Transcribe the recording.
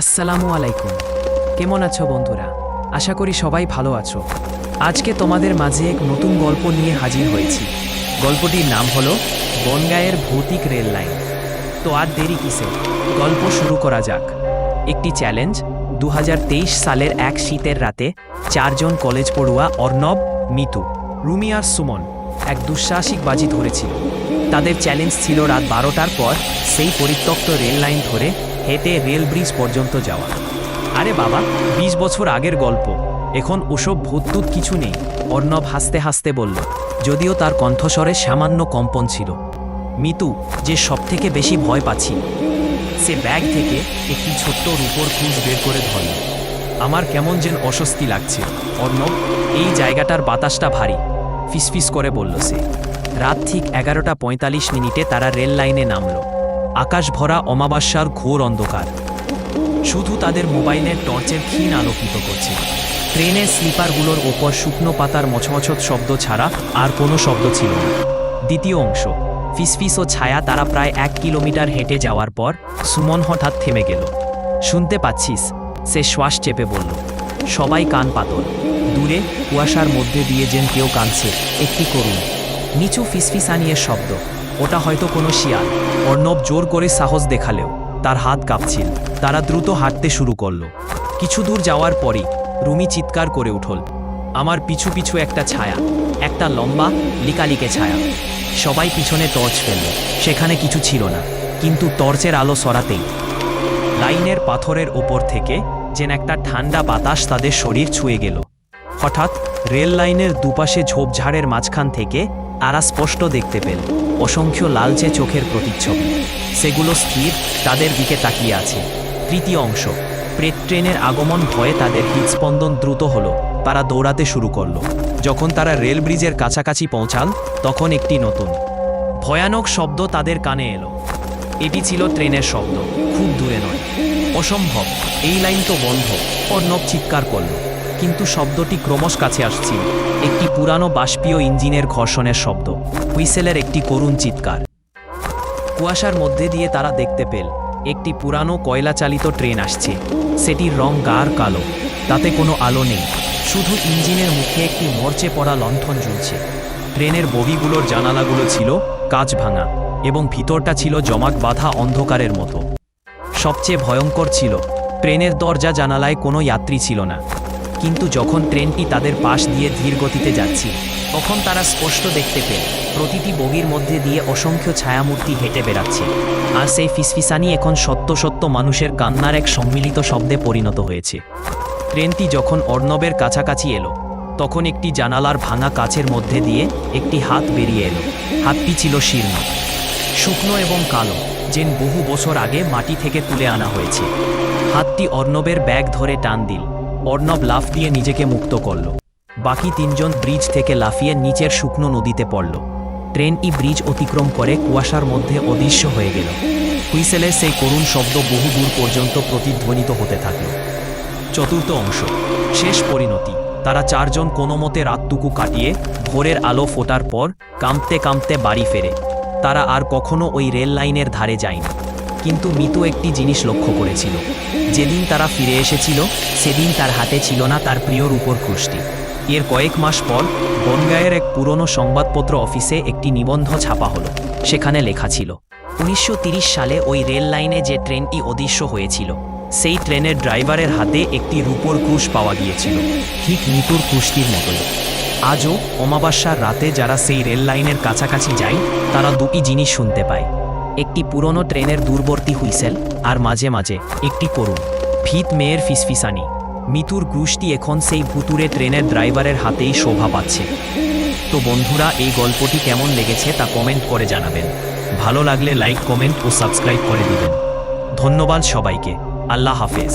আসসালামু আলাইকুম। কেমন আছো বন্ধুরা? আশা করি সবাই ভালো আছো। আজকে তোমাদের মাঝে এক নতুন গল্প নিয়ে হাজির হয়েছি। গল্পটির নাম হলো বনগাঁয়ের ভৌতিক রেল লাইন। তো আর দেরি কিসে? গল্প শুরু করা যাক। একটি চ্যালেঞ্জ দু হাজার তেইশ সালের এক শীতের রাতে চারজন কলেজ পড়ুয়া অর্ণব, মিতু, রুমি আর সুমন এক দুঃসাহসিক বাজি ধরেছিল। তাদের চ্যালেঞ্জ ছিল রাত বারোটার পর সেই পরিত্যক্ত রেল লাইন ধরে হেঁটে রেল ব্রিজ পর্যন্ত যাওয়া। আরে বাবা, বিশ বছর আগের গল্প। এখন ওসব ভূতটুত কিছু নেই, অর্ণব হাসতে হাসতে বলল, যদিও তার কণ্ঠস্বরে সামান্য কম্পন ছিল। মিতু, যে সবথেকে বেশি ভয় পাচ্ছি, সে ব্যাগ থেকে একটি ছোট্ট রূপোর ক্রুজ বের করে ধরল। আমার কেমন যেন অস্বস্তি লাগছে। অর্ণব, এই জায়গাটার বাতাসটা ভারী। ফিসফিস করে বলল সে। রাত ঠিক এগারোটা পঁয়তাল্লিশ মিনিটে তারা রেল লাইনে নামল। আকাশ ভরা অমাবস্যার ঘোর অন্ধকার। শুধু তাদের মোবাইলের টর্চের ক্ষীণ আলোকিত করছে। ট্রেনের স্লিপারগুলোর ওপর শুকনো পাতার মছমছত শব্দ ছাড়া আর কোনো শব্দ ছিল না। দ্বিতীয় অংশ, ফিসফিস ও ছায়া তারা প্রায় এক কিলোমিটার হেঁটে যাওয়ার পর সুমন হঠাৎ থেমে গেল। শুনতে পাচ্ছিস? সে শ্বাস চেপে বলল। সবাই কান পাতল। দূরে কুয়াশার মধ্যে দিয়ে যেন কেউ কাঁদছে। একটি করুন নিচু ফিসফিসানিয়ের শব্দ। ওটা হয়তো কোনো শিয়াল। অর্ণব জোর করে সাহস দেখালেও তার হাত কাঁপছিল। তারা দ্রুত হাঁটতে শুরু করল। কিছু দূর যাওয়ার পরই রুমি চিৎকার করে উঠল, আমার পিছু পিছু একটা ছায়া, একটা লম্বা, লিকালিকে ছায়া। সবাই পিছনে টর্চ ফেলল। সেখানে কিছু ছিল না, কিন্তু টর্চের আলো সরাতেই। লাইনের পাথরের ওপর থেকে যেন একটা ঠান্ডা বাতাস তাদের শরীর ছুঁয়ে গেল। হঠাৎ রেল লাইনের দুপাশে ঝোপঝাড়ের মাঝখান থেকে আরা স্পষ্ট দেখতে পেল। অসংখ্য লালচে চোখের প্রতিচ্ছবি। সেগুলো স্থির, তাদের দিকে তাকিয়ে আছে। তৃতীয় অংশ। প্রেত ট্রেনের আগমন ভয়ে তাদের হৃদস্পন্দন দ্রুত হলো। তারা দৌড়াতে শুরু করল। যখন তারা রেল ব্রিজের কাছাকাছি পৌঁছাল, তখন একটি নতুন, ভয়ানক শব্দ তাদের কানে এলো। এটি ছিল ট্রেনের শব্দ। খুব দূরে নয়। অসম্ভব। এই লাইন তো বন্ধ। অর্ণব চিৎকার করল। কিন্তু শব্দটি ক্রমশ কাছে আসছিল। একটি পুরানো বাষ্পীয় ইঞ্জিনের ঘর্ষণের শব্দ। হুইসেলের একটি করুণ চিৎকার। কুয়াশার মধ্যে দিয়ে তারা দেখতে পেল, একটি পুরানো কয়লা চালিত ট্রেন আসছে। সেটির রং গাঢ় কালো, তাতে কোনো আলো নেই। শুধু ইঞ্জিনের মুখে একটি মরচে পড়া লণ্ঠন জ্বলছে। ট্রেনের বগিগুলোর জানালাগুলো ছিল কাঁচ ভাঙা এবং ভিতরটা ছিল জমাট বাঁধা অন্ধকারের মতো। সবচেয়ে ভয়ঙ্কর ছিল, ট্রেনের দরজা জানালায় কোনো যাত্রী ছিল না। কিন্তু যখন ট্রেনটি তাদের পাশ দিয়ে ধীর গতিতে যাচ্ছিল, তখন তারা স্পষ্ট দেখতে পেল, প্রতিটি বগির মধ্যে দিয়ে অসংখ্য ছায়ামূর্তি হেঁটে বেড়াচ্ছে। আর সেই ফিসফিসানি এখন সত্য সত্য মানুষের কান্নার এক সম্মিলিত শব্দে পরিণত হয়েছে। ট্রেনটি যখন অর্ণবের কাছাকাছি এলো, তখন একটি জানালার ভাঙা কাচের মধ্যে দিয়ে একটি হাত বেরিয়ে এলো। হাতটি ছিল শীর্ণ, শুকনো এবং কালো, যেন বহু বছর আগে মাটি থেকে তুলে আনা হয়েছে। হাতটি অর্ণবের ব্যাগ ধরে টান দিল। অর্ণব লাফ দিয়ে নিজেকে মুক্ত করল। বাকি তিনজন ব্রিজ থেকে লাফিয়ে নিচের শুকনো নদীতে পড়ল। ট্রেনটি ব্রিজ অতিক্রম করে কুয়াশার মধ্যে অদৃশ্য হয়ে গেল। হুইসেলের সেই করুণ শব্দ বহু দূর পর্যন্ত প্রতিধ্বনিত হতে থাকল। চতুর্থ অংশ, শেষ পরিণতি, তারা চারজন কোনো মতে রাতটুকু কাটিয়ে ভোরের আলো ফোটার পর কাঁপতে কাঁপতে বাড়ি ফেরে। তারা আর কখনো ওই রেল লাইনের ধারে যায়নি। কিন্তু মিতু একটি জিনিস লক্ষ্য করেছিল। যেদিন তারা ফিরে এসেছিল, সেদিন তার হাতে ছিল না তার প্রিয় রূপর কুষ্টি। এর কয়েক মাস পর বনগাঁয়ের এক পুরনো সংবাদপত্র অফিসে একটি নিবন্ধ ছাপা হলো। সেখানে লেখা ছিল, উনিশশো সালে ওই রেল লাইনে যে ট্রেনটি অদৃশ্য হয়েছিল, সেই ট্রেনের ড্রাইভারের হাতে একটি রূপোর ক্রুশ পাওয়া গিয়েছিল, ঠিক মিতুর কুষ্টির মতোই। আজও অমাবস্যার রাতে যারা সেই রেল লাইনের কাছাকাছি যায়, তারা দুটি জিনিস শুনতে পায়। একটি পুরনো ট্রেনের দূরবর্তী হুইসেল, আর মাঝে মাঝে একটি করুণ ফিত মেয়ের ফিসফিসানি। মিতুর গুষ্টি এখন সেই ভুতুরে ট্রেনের ড্রাইভারের হাতেই শোভা পাচ্ছে। তো বন্ধুরা, এই গল্পটি কেমন লেগেছে তা কমেন্ট করে জানাবেন। ভালো লাগলে লাইক, কমেন্ট ও সাবস্ক্রাইব করে দিবেন। ধন্যবাদ সবাইকে। আল্লাহ হাফেজ।